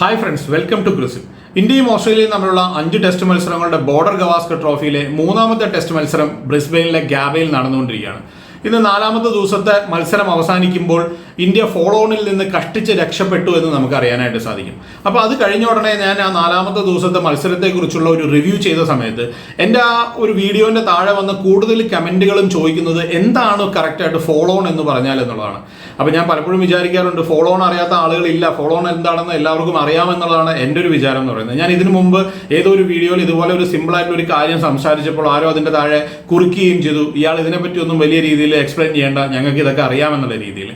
Hi friends welcome to ക്രിസിൽ ഇന്ത്യയും ഓസ്ട്രേലിയയും തമ്മിലുള്ള അഞ്ച് ടെസ്റ്റ് മത്സരങ്ങളുടെ ബോർഡർ ഗവാസ്കർ ട്രോഫിയിലെ മൂന്നാമത്തെ ടെസ്റ്റ് മത്സരം ബ്രിസ്ബെയിനിലെ ഗാബയിൽ നടന്നുകൊണ്ടിരിക്കുകയാണ്. ഇന്ന് നാലാമത്തെ ദിവസത്തെ മത്സരം അവസാനിക്കുമ്പോൾ ഇന്ത്യ ഫോളോണിൽ നിന്ന് കഷ്ടിച്ച് രക്ഷപ്പെട്ടു എന്ന് നമുക്ക് അറിയാനായിട്ട് സാധിക്കും. അപ്പോൾ അത് കഴിഞ്ഞ ഉടനെ ഞാൻ ആ നാലാമത്തെ ദിവസത്തെ മത്സരത്തെക്കുറിച്ചുള്ള ഒരു റിവ്യൂ ചെയ്ത സമയത്ത് എന്റെ ആ ഒരു വീഡിയോന്റെ താഴെ വന്ന് കൂടുതൽ കമന്റുകളും ചോദിക്കുന്നത് എന്താണ് കറക്റ്റായിട്ട് ഫോളോൺ എന്ന് പറഞ്ഞാൽ എന്നുള്ളതാണ്. അപ്പോൾ ഞാൻ പലപ്പോഴും വിചാരിക്കാറുണ്ട് ഫോളോൺ അറിയാത്ത ആളുകളില്ല ഫോളോൺ എന്താണെന്ന് എല്ലാവർക്കും അറിയാമെന്നുള്ളതാണ് എന്റെ ഒരു വിചാരം എന്ന് പറയുന്നത്. ഞാൻ ഇതിനു മുമ്പ് ഏതോ ഒരു വീഡിയോയിൽ ഇതുപോലെ ഒരു സിമ്പിൾ ആയിട്ട് ഒരു കാര്യം സംസാരിച്ചപ്പോൾ ആരോ അതിന്റെ താഴെ കുറിക്കുകയും ചെയ്തു. ഇയാൾ ഇതിനെപ്പറ്റി ഒന്നും വലിയ രീതിയിൽ എക്സ്പ്ലെയിൻ ചെയ്യേണ്ട ഞങ്ങൾക്ക് ഇതൊക്കെ അറിയാമെന്നുള്ള രീതിയിൽ.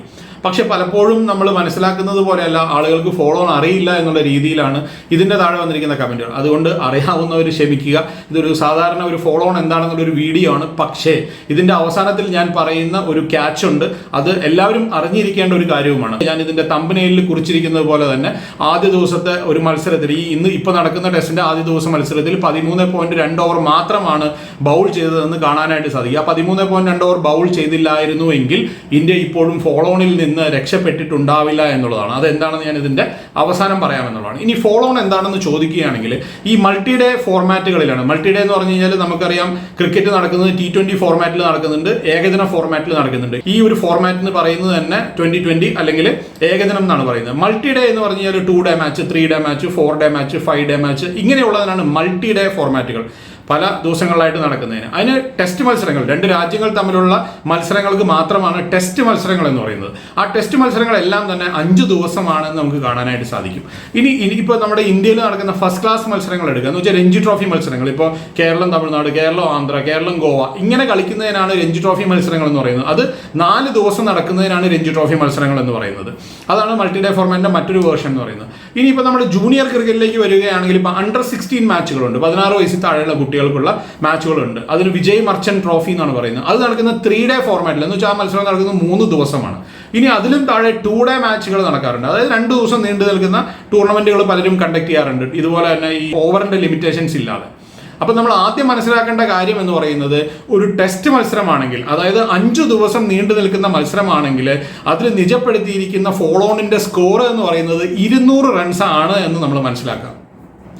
പക്ഷെ പലപ്പോഴും നമ്മൾ മനസ്സിലാക്കുന്നത് പോലെയല്ല ആളുകൾക്ക് ഫോളോ ഓൺ അറിയില്ല എന്നുള്ള രീതിയിലാണ് ഇതിന്റെ താഴെ വന്നിരിക്കുന്ന കമന്റുകൾ അതുകൊണ്ട് അറിയാവുന്നവർ ക്ഷമിക്കുക. ഇതൊരു സാധാരണ ഒരു ഫോളോ ഓൺ എന്താണെന്നുള്ളൊരു വീഡിയോ ആണ്. പക്ഷേ ഇതിന്റെ അവസാനത്തിൽ ഞാൻ പറയുന്ന ഒരു ക്യാച്ച് ഉണ്ട്. അത് എല്ലാവരും അറിഞ്ഞിരിക്കേണ്ട ഒരു കാര്യവുമാണ്. ഞാൻ ഇതിന്റെ തമ്പനയിൽ കുറിച്ചിരിക്കുന്നത് പോലെ തന്നെ ആദ്യ ദിവസത്തെ ഒരു മത്സരത്തിൽ ഈ ഇന്ന് ഇപ്പോൾ നടക്കുന്ന ടെസ്റ്റിന്റെ ആദ്യ ദിവസം മത്സരത്തിൽ പതിമൂന്ന് പോയിന്റ് രണ്ട് ഓവർ മാത്രമാണ് ബൗൾ ചെയ്തതെന്ന് കാണാനായിട്ട് സാധിക്കും. ആ പതിമൂന്ന് പോയിന്റ് രണ്ട് ഓവർ ബൗൾ ചെയ്തില്ലായിരുന്നു എങ്കിൽ ഇന്ത്യ ഇപ്പോഴും ഫോളോ ഓണിൽ നിന്ന് രക്ഷപ്പെട്ടിട്ടുണ്ടാവില്ല എന്നുള്ളതാണ്. അതെന്താണെന്ന് ഞാൻ ഇതിന്റെ അവസാനം പറയാമെന്നുള്ളതാണ്. ഇനി ഫോളോൺ എന്താണെന്ന് ചോദിക്കുകയാണെങ്കിൽ ഈ മൾട്ടി ഡേ ഫോർമാറ്റുകളിലാണ് മൾട്ടി ഡേ എന്ന് പറഞ്ഞു കഴിഞ്ഞാൽ നമുക്കറിയാം ക്രിക്കറ്റ് നടക്കുന്നത് ടി ട്വന്റി ഫോർമാറ്റിൽ നടക്കുന്നുണ്ട് ഏകദിന ഫോർമാറ്റിൽ നടക്കുന്നുണ്ട്. ഈ ഒരു ഫോർമാറ്റ് എന്ന് പറയുന്നത് തന്നെ ട്വന്റി ട്വന്റി അല്ലെങ്കിൽ ഏകദിനം എന്നാണ് പറയുന്നത്. മൾട്ടി ഡേ എന്ന് പറഞ്ഞു കഴിഞ്ഞാൽ two day match three day match four day match five day match ഇങ്ങനെയുള്ളതിനാണ് multi day ഫോർമാറ്റുകൾ പല ദിവസങ്ങളിലായിട്ട് നടക്കുന്നതിന്. അതിന് ടെസ്റ്റ് മത്സരങ്ങൾ രണ്ട് രാജ്യങ്ങൾ തമ്മിലുള്ള മത്സരങ്ങൾക്ക് മാത്രമാണ് ടെസ്റ്റ് മത്സരങ്ങൾ എന്ന് പറയുന്നത്. ആ ടെസ്റ്റ് മത്സരങ്ങളെല്ലാം തന്നെ അഞ്ച് ദിവസമാണെന്ന് നമുക്ക് കാണാനായിട്ട് സാധിക്കും. ഇനി ഇനിയിപ്പോൾ നമ്മുടെ ഇന്ത്യയിൽ നടക്കുന്ന ഫസ്റ്റ് ക്ലാസ് മത്സരങ്ങൾ എടുക്കുക. എന്ന് വെച്ചാൽ രഞ്ജി ട്രോഫി മത്സരങ്ങൾ. ഇപ്പോൾ കേരളം തമിഴ്നാട് കേരളം ആന്ധ്ര കേരളം ഗോവ ഇങ്ങനെ കളിക്കുന്നതിനാണ് രഞ്ജി ട്രോഫി മത്സരങ്ങൾ എന്ന് പറയുന്നത്. അത് നാല് ദിവസം നടക്കുന്നതിനാണ് രഞ്ജി ട്രോഫി മത്സരങ്ങൾ എന്ന് പറയുന്നത്. അതാണ് മൾട്ടി ഡേ ഫോർമാറ്റിന്റെ മറ്റൊരു വേർഷൻ എന്ന് പറയുന്നത്. ഇനിയിപ്പോൾ നമ്മുടെ ജൂനിയർ ക്രിക്കറ്റിലേക്ക് വരികയാണെങ്കിൽ ഇപ്പോൾ അണ്ടർ സിക്സ്റ്റീൻ മാച്ചുകളുണ്ട് പതിനാറ് വയസ്സിൽ താഴെയുള്ള കുട്ടികൾക്കുള്ള മാച്ചുകളുണ്ട്. അതിന് വിജയ് മർച്ചന്റ് ട്രോഫി എന്നാണ് പറയുന്നത്. അത് നടക്കുന്ന ത്രീ ഡേ ഫോർമാറ്റിൽ എന്ന് വെച്ചാൽ ആ മത്സരം നടക്കുന്ന മൂന്ന് ദിവസമാണ്. ഇനി അതിലും താഴെ ടു ഡേ മാച്ചുകൾ നടക്കാറുണ്ട്. അതായത് രണ്ട് ദിവസം നീണ്ടു നിൽക്കുന്ന ടൂർണമെന്റുകൾ പലരും കണ്ടക്ട് ചെയ്യാറുണ്ട്. ഇതുപോലെ തന്നെ ഈ ഓവറിന്റെ ലിമിറ്റേഷൻസ് ഇല്ലാതെ. അപ്പൊ നമ്മൾ ആദ്യം മനസ്സിലാക്കേണ്ട കാര്യം എന്ന് പറയുന്നത് ഒരു ടെസ്റ്റ് മത്സരമാണെങ്കിൽ അതായത് അഞ്ചു ദിവസം നീണ്ടു നിൽക്കുന്ന മത്സരമാണെങ്കിൽ അതിൽ നിജപ്പെടുത്തിയിരിക്കുന്ന ഫോളോണിന്റെ സ്കോർ എന്ന് പറയുന്നത് ഇരുന്നൂറ് റൺസ് ആണ് എന്ന് നമ്മൾ മനസ്സിലാക്കാം.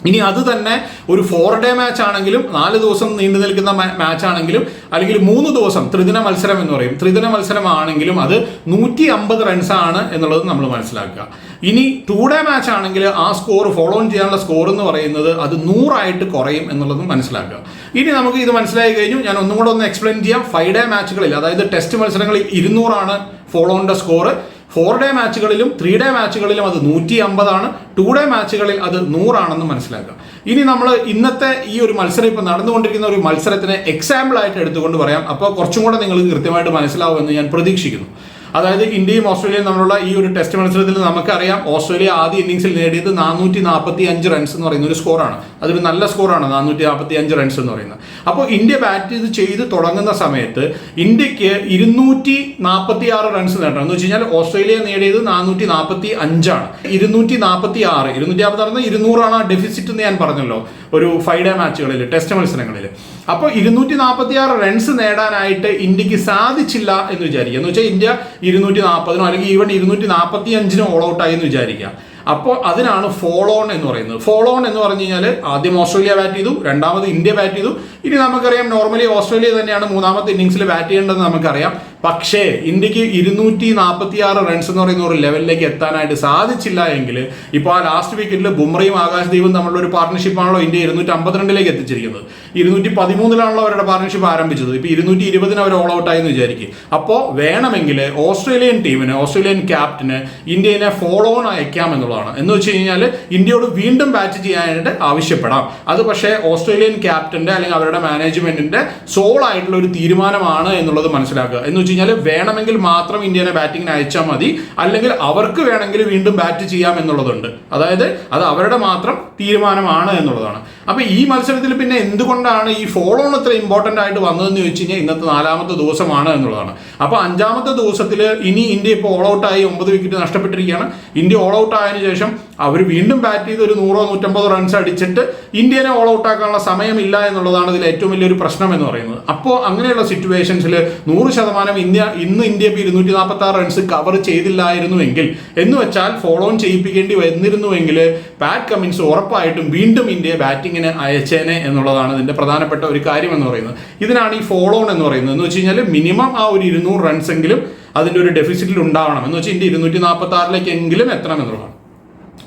ഇനി അത് തന്നെ ഒരു ഫോർ ഡേ മാച്ച് ആണെങ്കിലും നാല് ദിവസം നീണ്ടു നിൽക്കുന്ന മാച്ച് ആണെങ്കിലും അല്ലെങ്കിൽ മൂന്ന് ദിവസം ത്രിദിന മത്സരം എന്ന് പറയും. ത്രിദിന മത്സരമാണെങ്കിലും അത് നൂറ്റി അമ്പത് ആണ് എന്നുള്ളത് നമ്മൾ മനസ്സിലാക്കുക. ഇനി ടു ഡേ മാച്ച് ആണെങ്കിൽ ആ സ്കോർ ഫോളോ ഓൺ ചെയ്യാനുള്ള സ്കോർ എന്ന് പറയുന്നത് അത് നൂറായിട്ട് കുറയും എന്നുള്ളതും മനസ്സിലാക്കുക. ഇനി നമുക്ക് ഇത് മനസ്സിലായി കഴിഞ്ഞു. ഞാൻ ഒന്നും കൂടെ ഒന്ന് എക്സ്പ്ലെയിൻ ചെയ്യാം. ഫൈവ് ഡേ മാച്ചുകളിൽ അതായത് ടെസ്റ്റ് മത്സരങ്ങളിൽ ഇരുന്നൂറാണ് ഫോളോ ഓണിന്റെ സ്കോർ ഫോർ ഡേ മാച്ചുകളിലും ത്രീ ഡേ മാച്ചുകളിലും അത് നൂറ്റി അമ്പതാണ് ടു ഡേ മാച്ചുകളിൽ അത് നൂറാണെന്ന് മനസ്സിലാക്കുക. ഇനി നമ്മൾ ഇന്നത്തെ ഈ ഒരു മത്സരം ഇപ്പോൾ നടന്നുകൊണ്ടിരിക്കുന്ന ഒരു മത്സരത്തിനെ എക്സാമ്പിൾ ആയിട്ട് എടുത്തുകൊണ്ട് പറയാം. അപ്പോൾ കുറച്ചും കൂടെ നിങ്ങൾക്ക് കൃത്യമായിട്ട് മനസ്സിലാവുമെന്ന് ഞാൻ പ്രതീക്ഷിക്കുന്നു. അതായത് ഇന്ത്യയും ഓസ്ട്രേലിയയും തമ്മിലുള്ള ഈ ഒരു ടെസ്റ്റ് മത്സരത്തിൽ നമുക്കറിയാം ഓസ്ട്രേലിയ ആദ്യ ഇന്നിംഗ്സിൽ നേടിയത് നാനൂറ്റി നാൽപ്പത്തി അഞ്ച് റൺസ് എന്ന് പറയുന്ന ഒരു സ്കോറാണ് അതൊരു നല്ല സ്കോറാണ് നാനൂറ്റി നാൽപ്പത്തി അഞ്ച് റൺസ് എന്ന് പറയുന്നത്. അപ്പോൾ ഇന്ത്യ ബാറ്റ് ചെയ്ത് ചെയ്ത് തുടങ്ങുന്ന സമയത്ത് ഇന്ത്യയ്ക്ക് ഇരുന്നൂറ്റി നാൽപ്പത്തി ആറ് റൺസ് നേടണം. എന്ന് വെച്ച് കഴിഞ്ഞാൽ ഓസ്ട്രേലിയ നേടിയത് നാനൂറ്റി നാൽപ്പത്തി അഞ്ചാണ് ഇരുന്നൂറ്റി നാൽപ്പത്തി ആറ് ഇരുന്നൂറ്റി നാൽപ്പത്തി ആറ് ഇരുന്നൂറാണ് ഡെഫിസിറ്റ് എന്ന് ഞാൻ പറഞ്ഞല്ലോ ഒരു ഫൈവ് ഡേ മാച്ചുകളിൽ ടെസ്റ്റ് മത്സരങ്ങളിൽ അപ്പോൾ ഇരുന്നൂറ്റി നാൽപ്പത്തി ആറ് റൺസ് നേടാനായിട്ട് ഇന്ത്യയ്ക്ക് സാധിച്ചില്ല എന്ന് വിചാരിക്കുക. എന്ന് വെച്ചാൽ ഇന്ത്യ ഇരുന്നൂറ്റി നാൽപ്പതിനോ അല്ലെങ്കിൽ ഈവൻ ഇരുന്നൂറ്റി നാൽപ്പത്തി അഞ്ചിനോ ഓൾ ഔട്ട് ആയി എന്ന് വിചാരിക്കുക. അപ്പോൾ അതിനാണ് ഫോളോൺ എന്ന് പറയുന്നത്. ഫോളോൺ എന്ന് പറഞ്ഞു കഴിഞ്ഞാൽ ആദ്യം ഓസ്ട്രേലിയ ബാറ്റ് ചെയ്തു രണ്ടാമത് ഇന്ത്യ ബാറ്റ് ചെയ്തു. ഇനി നമുക്കറിയാം നോർമലി ഓസ്ട്രേലിയ തന്നെയാണ് മൂന്നാമത്തെ ഇന്നിംഗ്സിൽ ബാറ്റ് ചെയ്യേണ്ടതെന്ന് നമുക്കറിയാം. പക്ഷേ ഇന്ത്യയ്ക്ക് ഇരുന്നൂറ്റി നാൽപ്പത്തി ആറ് റൺസ് എന്ന് പറയുന്ന ഒരു ലെവലിലേക്ക് എത്താനായിട്ട് സാധിച്ചില്ല എങ്കിൽ ഇപ്പോൾ ആ ലാസ്റ്റ് വിക്കറ്റിൽ ബുംറയും ആകാശദീപും തമ്മിലുള്ള ഒരു പാർട്ണർഷിപ്പാണല്ലോ ഇന്ത്യ ഇരുന്നൂറ്റി അമ്പത്തിരണ്ടിലേക്ക് എത്തിച്ചിരിക്കുന്നത്. ഇരുന്നൂറ്റി പതിമൂന്നിലാണല്ലോ അവരുടെ പാർട്ണർഷിപ്പ് ആരംഭിച്ചത്. ഇപ്പോൾ ഇരുന്നൂറ്റി ഇരുപതിന് അവർ ഓൾ ഔട്ട് ആയെന്ന് വിചാരിക്കും. അപ്പോൾ വേണമെങ്കിൽ ഓസ്ട്രേലിയൻ ടീമിന് ഓസ്ട്രേലിയൻ ക്യാപ്റ്റന് ഇന്ത്യനെ ഫോളോ ഓൺ അയക്കാം എന്നുള്ളതാണ്. എന്ന് വെച്ച് കഴിഞ്ഞാൽ ഇന്ത്യയോട് വീണ്ടും ബാറ്റ് ചെയ്യാനായിട്ട് ആവശ്യപ്പെടാം. അത് പക്ഷേ ഓസ്ട്രേലിയൻ ക്യാപ്റ്റന്റെ അല്ലെങ്കിൽ അവരുടെ മാനേജ്മെന്റിന്റെ സോൾ ആയിട്ടുള്ള ഒരു തീരുമാനമാണ് എന്നുള്ളത് മനസ്സിലാക്കുക. എന്ന് വെച്ച് കഴിഞ്ഞാൽ വേണമെങ്കിൽ മാത്രം ഇന്ത്യനെ ബാറ്റിങ്ങിന് അയച്ചാൽ മതി. അല്ലെങ്കിൽ അവർക്ക് വേണമെങ്കിൽ വീണ്ടും ബാറ്റ് ചെയ്യാം എന്നുള്ളതുണ്ട്. അതായത് അത് അവരുടെ മാത്രം തീരുമാനമാണ് എന്നുള്ളതാണ്. അപ്പൊ ഈ മത്സരത്തിൽ പിന്നെ എന്തുകൊണ്ടാണ് ഈ ഫോളോ ഇത്ര ഇമ്പോർട്ടന്റ് ആയിട്ട് വന്നതെന്ന് ചോദിച്ചു കഴിഞ്ഞാൽ ഇന്നത്തെ നാലാമത്തെ ദിവസമാണ് എന്നുള്ളതാണ്. അപ്പൊ അഞ്ചാമത്തെ ദിവസത്തിൽ ഇനി ഇന്ത്യ ഇപ്പോൾ ഓൾ ആയി ഒമ്പത് വിക്കറ്റ് നഷ്ടപ്പെട്ടിരിക്കുകയാണ്. ഇന്ത്യ ഓൾ ഔട്ട് ആയതിനു ശേഷം അവർ വീണ്ടും ബാറ്റ് ചെയ്ത് ഒരു നൂറോ നൂറ്റമ്പതോ റൺസ് അടിച്ചിട്ട് ഇന്ത്യനെ ഓൾ ഔട്ട് ആക്കാനുള്ള സമയമില്ല എന്നുള്ളതാണ് ഇതിൽ ഏറ്റവും വലിയൊരു പ്രശ്നം എന്ന് പറയുന്നത്. അപ്പോൾ അങ്ങനെയുള്ള സിറ്റുവേഷൻസിൽ നൂറ് ശതമാനം ഇന്ത്യ ഇന്ന് ഇന്ത്യ ഇപ്പോൾ ഇരുന്നൂറ്റി നാൽപ്പത്തി ആറ് റൺസ് കവർ ചെയ്തില്ലായിരുന്നുവെങ്കിൽ എന്ന് വെച്ചാൽ ഫോളോ ഓൺ ചെയ്യിപ്പിക്കേണ്ടി വന്നിരുന്നുവെങ്കിൽ പാറ്റ് കമ്മിൻസ് ഉറപ്പായിട്ടും വീണ്ടും ഇന്ത്യയെ ബാറ്റിങ്ങിന് അയച്ചേനെ എന്നുള്ളതാണ് ഇതിന്റെ പ്രധാനപ്പെട്ട ഒരു കാര്യം എന്ന് പറയുന്നത്. ഇതിനാണ് ഈ ഫോളോൺ എന്ന് പറയുന്നത്. എന്ന് വെച്ച് കഴിഞ്ഞാൽ മിനിമം ആ ഒരു ഇരുന്നൂറ് റൺസ് എങ്കിലും അതിന്റെ ഒരു ഡെഫിസിറ്റിൽ ഉണ്ടാവണം. എന്ന് വെച്ചാൽ ഇന്ത്യ ഇരുന്നൂറ്റി നാൽപ്പത്തി ആറിലേക്ക് എങ്കിലും എത്തണം എന്നുള്ളതാണ്.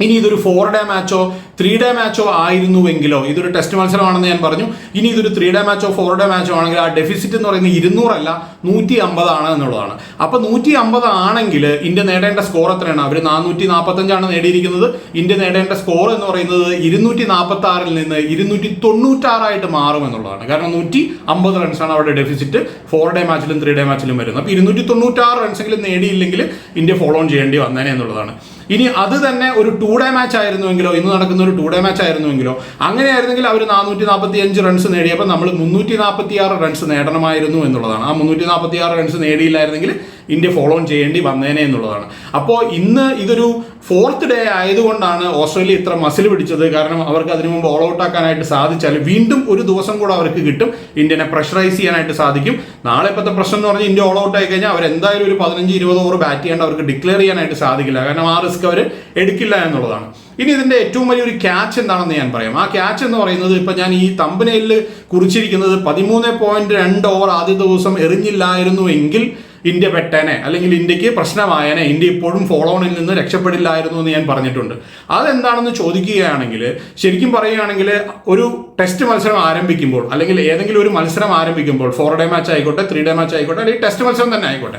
ഇനി ഇതൊരു ഫോർ ഡേ മാച്ചോ ത്രീ ഡേ മാച്ചോ ആയിരുന്നുവെങ്കിലോ? ഇതൊരു ടെസ്റ്റ് മത്സരമാണെന്ന് ഞാൻ പറഞ്ഞു. ഇനി ഇതൊരു ത്രീ ഡേ മാച്ചോ ഫോർ ഡേ മാച്ചോ ആണെങ്കിൽ ആ ഡെഫിസിറ്റ് എന്ന് പറയുന്നത് ഇരുന്നൂറല്ല നൂറ്റി അമ്പതാണ് എന്നുള്ളതാണ്. അപ്പോൾ നൂറ്റി അമ്പത് ആണെങ്കിൽ ഇന്ത്യ നേടേണ്ട സ്കോർ എത്രയാണ്? അവർ നാനൂറ്റി നാൽപ്പത്തഞ്ചാണ് നേടിയിരിക്കുന്നത്. ഇന്ത്യ നേടേണ്ട സ്കോർ എന്ന് പറയുന്നത് ഇരുന്നൂറ്റി നാൽപ്പത്തി ആറിൽ നിന്ന് ഇരുന്നൂറ്റി തൊണ്ണൂറ്റാറായിട്ട് മാറും എന്നുള്ളതാണ്. കാരണം നൂറ്റി അമ്പത് റൺസാണ് അവരുടെ ഡെഫിസിറ്റ് ഫോർ ഡേ മാച്ചിലും ത്രീ ഡേ മാച്ചിലും വരുന്നത്. അപ്പോൾ ഇരുന്നൂറ്റി തൊണ്ണൂറ്റാറ് റൺസെങ്കിലും നേടിയില്ലെങ്കിൽ ഇന്ത്യ ഫോളോ ഓൺ ചെയ്യേണ്ടി വന്നേനെ എന്നുള്ളതാണ്. ഇനി അത് തന്നെ ഒരു ടു ഡേ മാച്ച് ആയിരുന്നുവെങ്കിലോ ഇന്ന് നടക്കുന്ന ഒരു ടു ഡേ മാച്ച് ആയിരുന്നുവെങ്കിലോ അങ്ങനെയായിരുന്നെങ്കിൽ അവർ നാനൂറ്റി നാൽപ്പത്തി അഞ്ച് റൺസ് നേടിയപ്പോൾ നമ്മൾ മുന്നൂറ്റി നാൽപ്പത്തി ആറ് റൺസ് നേടണമായിരുന്നു എന്നുള്ളതാണ്. ആ മുന്നൂറ്റി നാൽപ്പത്തി ആറ് റൺസ് നേടിയില്ലായിരുന്നെങ്കിൽ ഇന്ത്യ ഫോളോ ചെയ്യേണ്ടി വന്നേനെ എന്നുള്ളതാണ്. അപ്പോൾ ഇന്ന് ഇതൊരു ഫോർത്ത് ഡേ ആയതുകൊണ്ടാണ് ഓസ്ട്രേലിയ ഇത്ര മസിൽ പിടിച്ചത്. കാരണം അവർക്ക് അതിനു മുമ്പ് ഓൾ ഔട്ട് ആക്കാനായിട്ട് സാധിച്ചാൽ വീണ്ടും ഒരു ദിവസം കൂടെ അവർക്ക് കിട്ടും. ഇന്ത്യനെ പ്രഷറൈസ് ചെയ്യാനായിട്ട് സാധിക്കും. നാളെ ഇപ്പോഴത്തെ പ്രശ്നം എന്ന് പറഞ്ഞാൽ ഇന്ത്യ ഓൾ ഔട്ട് ആയി കഴിഞ്ഞാൽ അവർ എന്തായാലും ഒരു പതിനഞ്ച് ഇരുപത് ഓവർ ബാറ്റ് ചെയ്യേണ്ട അവർക്ക് ഡിക്ലെയർ ചെയ്യാനായിട്ട് സാധിക്കില്ല. കാരണം ആ റിസ്ക് അവർ എടുക്കില്ല എന്നുള്ളതാണ്. ഇനി ഇതിന്റെ ഏറ്റവും വലിയൊരു ക്യാച്ച് എന്താണെന്ന് ഞാൻ പറയാം. ആ ക്യാച്ച് എന്ന് പറയുന്നത് ഇപ്പൊ ഞാൻ ഈ തമ്പനയിൽ കുറിച്ചിരിക്കുന്നത് പതിമൂന്ന് പോയിന്റ് രണ്ട് ഓവർ ആദ്യ ദിവസം എറിഞ്ഞില്ലായിരുന്നു എങ്കിൽ ഇന്ത്യ പെട്ടേനെ അല്ലെങ്കിൽ ഇന്ത്യയ്ക്ക് പ്രശ്നമായേനെ ഇന്ത്യ ഇപ്പോഴും ഫോളോണിൽ നിന്ന് രക്ഷപ്പെടില്ലായിരുന്നു എന്ന് ഞാൻ പറഞ്ഞിട്ടുണ്ട്. അതെന്താണെന്ന് ചോദിക്കുകയാണെങ്കിൽ ശരിക്കും പറയുകയാണെങ്കിൽ ഒരു ടെസ്റ്റ് മത്സരം ആരംഭിക്കുമ്പോൾ അല്ലെങ്കിൽ ഏതെങ്കിലും ഒരു മത്സരം ആരംഭിക്കുമ്പോൾ ഫോർ ഡേ മാച്ച് ആയിക്കോട്ടെ ത്രീ ഡേ മാച്ച് ആയിക്കോട്ടെ അല്ലെങ്കിൽ ടെസ്റ്റ് മത്സരം തന്നെ ആയിക്കോട്ടെ.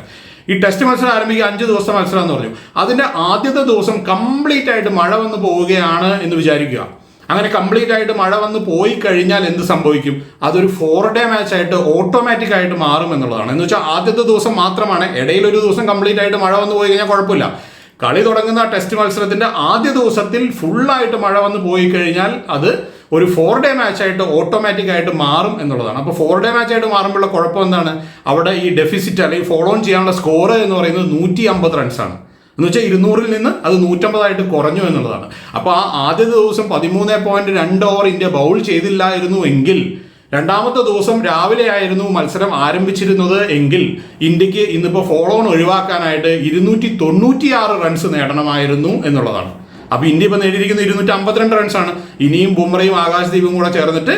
ഈ ടെസ്റ്റ് മത്സരം ആരംഭിക്കുക അഞ്ച് ദിവസത്തെ മത്സരം എന്ന് പറഞ്ഞു. അതിന്റെ ആദ്യത്തെ ദിവസം കംപ്ലീറ്റ് ആയിട്ട് മഴ വന്ന് പോവുകയാണ് എന്ന് വിചാരിക്കുക. അങ്ങനെ കംപ്ലീറ്റ് ആയിട്ട് മഴ വന്ന് പോയി കഴിഞ്ഞാൽ എന്ത് സംഭവിക്കും? അതൊരു ഫോർ ഡേ മാച്ച് ആയിട്ട് ഓട്ടോമാറ്റിക് ആയിട്ട് മാറും എന്നുള്ളതാണ്. എന്ന് വെച്ചാൽ ആദ്യത്തെ ദിവസം മാത്രമാണ് ഇടയിൽ ഒരു ദിവസം കംപ്ലീറ്റ് ആയിട്ട് മഴ വന്ന് പോയി കഴിഞ്ഞാൽ കുഴപ്പമില്ല. കളി തുടങ്ങുന്ന ടെസ്റ്റ് മത്സരത്തിന്റെ ആദ്യ ദിവസത്തിൽ ഫുള്ളായിട്ട് മഴ വന്ന് പോയി കഴിഞ്ഞാൽ അത് ഒരു ഫോർ ഡേ മാച്ച് ആയിട്ട് ഓട്ടോമാറ്റിക് ആയിട്ട് മാറും എന്നുള്ളതാണ്. അപ്പോൾ ഫോർ ഡേ മാച്ച് ആയിട്ട് മാറുമ്പോഴുള്ള കുഴപ്പം എന്താണ്? അവിടെ ഈ ഡെഫിസിറ്റ് അല്ലെങ്കിൽ ഫോളോ ചെയ്യാനുള്ള സ്കോർ എന്ന് പറയുന്നത് നൂറ്റി അമ്പത് റൺസാണ് എന്ന് വെച്ചാൽ ഇരുന്നൂറിൽ നിന്ന് അത് നൂറ്റമ്പതായിട്ട് കുറഞ്ഞു എന്നുള്ളതാണ്. അപ്പോൾ ആ ആദ്യ ദിവസം പതിമൂന്ന് പോയിന്റ് രണ്ട് ഓവർ ഇന്ത്യ ബൗൾ ചെയ്തില്ലായിരുന്നു എങ്കിൽ രണ്ടാമത്തെ ദിവസം രാവിലെ ആയിരുന്നു മത്സരം ആരംഭിച്ചിരുന്നത് എങ്കിൽ ഇന്ത്യയ്ക്ക് ഇന്നിപ്പോൾ ഫോളോ ഓൺ ഒഴിവാക്കാനായിട്ട് ഇരുന്നൂറ്റി തൊണ്ണൂറ്റിയാറ് റൺസ് നേടണമായിരുന്നു എന്നുള്ളതാണ്. അപ്പോൾ ഇന്ത്യ ഇപ്പൊ നേടിയിരിക്കുന്ന ഇരുന്നൂറ്റി അമ്പത്തിരണ്ട് റൺസാണ് ഇനിയും ബുംറയും ആകാശദീപും കൂടെ ചേർന്നിട്ട്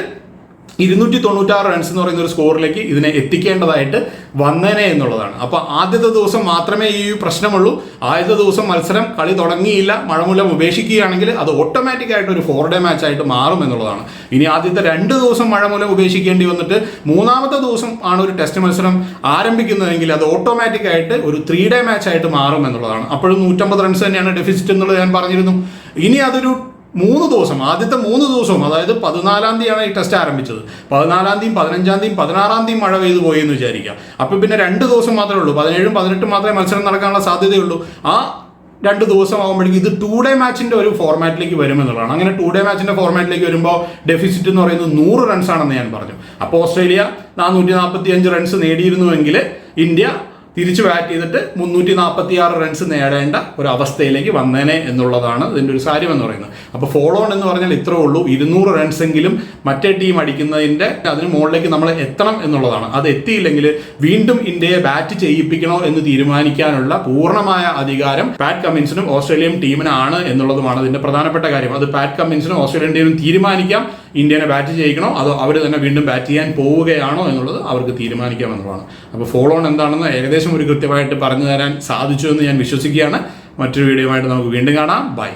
ഇരുന്നൂറ്റി തൊണ്ണൂറ്റാറ് റൺസ് എന്ന് പറയുന്ന ഒരു സ്കോറിലേക്ക് ഇതിനെ എത്തിക്കേണ്ടതായിട്ട് വന്നേനെ എന്നുള്ളതാണ്. അപ്പൊ ആദ്യത്തെ ദിവസം മാത്രമേ ഈ പ്രശ്നമുള്ളൂ. ആദ്യത്തെ ദിവസം മത്സരം കളി തുടങ്ങിയില്ല. മഴ മൂലം ഉപേക്ഷിക്കുകയാണെങ്കിൽ അത് ഓട്ടോമാറ്റിക് ആയിട്ട് ഒരു ഫോർ ഡേ മാച്ച് ആയിട്ട് മാറും എന്നുള്ളതാണ്. ഇനി ആദ്യത്തെ രണ്ട് ദിവസം മഴ മൂലം ഉപേക്ഷിക്കേണ്ടി വന്നിട്ട് മൂന്നാമത്തെ ദിവസം ആണ് ഒരു ടെസ്റ്റ് മത്സരം ആരംഭിക്കുന്നതെങ്കിൽ അത് ഓട്ടോമാറ്റിക് ആയിട്ട് ഒരു ത്രീ ഡേ മാച്ച് ആയിട്ട് മാറും എന്നുള്ളതാണ്. അപ്പോഴും നൂറ്റമ്പത് റൺസ് തന്നെയാണ് ഡെഫിസിറ്റ് എന്നുള്ളത് ഞാൻ പറഞ്ഞിരുന്നു. ഇനി അതൊരു മൂന്ന് ദിവസം ആദ്യത്തെ മൂന്ന് ദിവസവും അതായത് പതിനാലാം തീയതിയാണ് ഈ ടെസ്റ്റ് ആരംഭിച്ചത്. പതിനാലാം തീയതി പതിനഞ്ചാം തീയതി പതിനാറാം തീയതി മഴ പെയ്തു പോയി എന്ന് വിചാരിക്കുക. അപ്പം പിന്നെ രണ്ട് ദിവസം മാത്രമേ ഉള്ളൂ. പതിനേഴും പതിനെട്ടും മാത്രമേ മത്സരം നടക്കാനുള്ള സാധ്യതയുള്ളൂ ആ രണ്ട് ദിവസം ആകുമ്പോഴേക്കും ഇത് ടു ഡേ മാച്ചിന്റെ ഒരു ഫോർമാറ്റിലേക്ക് വരുമെന്നുള്ളതാണ് അങ്ങനെ ടു ഡേ മാച്ചിന്റെ ഫോർമാറ്റിലേക്ക് വരുമ്പോൾ ഡെഫിസിറ്റ് എന്ന് പറയുന്നത് നൂറ് റൺസ് ആണെന്ന് ഞാൻ പറഞ്ഞു. അപ്പോൾ ഓസ്ട്രേലിയ നാനൂറ്റി നാൽപ്പത്തി അഞ്ച് റൺസ് നേടിയിരുന്നുവെങ്കിൽ ഇന്ത്യ തിരിച്ചു ബാറ്റ് ചെയ്തിട്ട് മുന്നൂറ്റി നാൽപ്പത്തി ആറ് റൺസ് നേടേണ്ട ഒരു അവസ്ഥയിലേക്ക് വന്നേനെ എന്നുള്ളതാണ് ഇതിന്റെ ഒരു കാര്യം എന്ന് പറയുന്നത്. അപ്പോൾ ഫോളോ ഓൺ എന്ന് പറഞ്ഞാൽ ഇത്രേ ഉള്ളൂ. ഇരുന്നൂറ് റൺസ് എങ്കിലും മറ്റേ ടീം അടിക്കുന്നതിന്റെ അതിന് മുകളിലേക്ക് നമ്മൾ എത്തണം എന്നുള്ളതാണ്. അത് എത്തിയില്ലെങ്കിൽ വീണ്ടും ഇന്ത്യയെ ബാറ്റ് ചെയ്യിപ്പിക്കണോ എന്ന് തീരുമാനിക്കാനുള്ള പൂർണമായ അധികാരം പാറ്റ് കമ്മിൻസിനും ഓസ്ട്രേലിയൻ ടീമിനാണ് എന്നുള്ളതുമാണ് ഇതിന്റെ പ്രധാനപ്പെട്ട കാര്യം. അത് പാറ്റ് കമ്മിൻസിനും ഓസ്ട്രേലിയൻ ടീമിനും തീരുമാനിക്കാം. ഇന്ത്യനെ ബാറ്റ് ചെയ്യിക്കണോ? അതോ അവർ തന്നെ വീണ്ടും ബാറ്റ് ചെയ്യാൻ പോവുകയാണോ എന്നുള്ളത് അവർക്ക് തീരുമാനിക്കാം എന്നുള്ളതാണ്. അപ്പോൾ ഫോളോ ഓൺ എന്താണെന്ന് ഏകദേശം ഒരു കൃത്യമായിട്ട് പറഞ്ഞു തരാൻ സാധിച്ചു എന്ന് ഞാൻ വിശ്വസിക്കുകയാണ്. മറ്റൊരു വീഡിയോ ആയിട്ട് നമുക്ക് വീണ്ടും കാണാം. ബൈ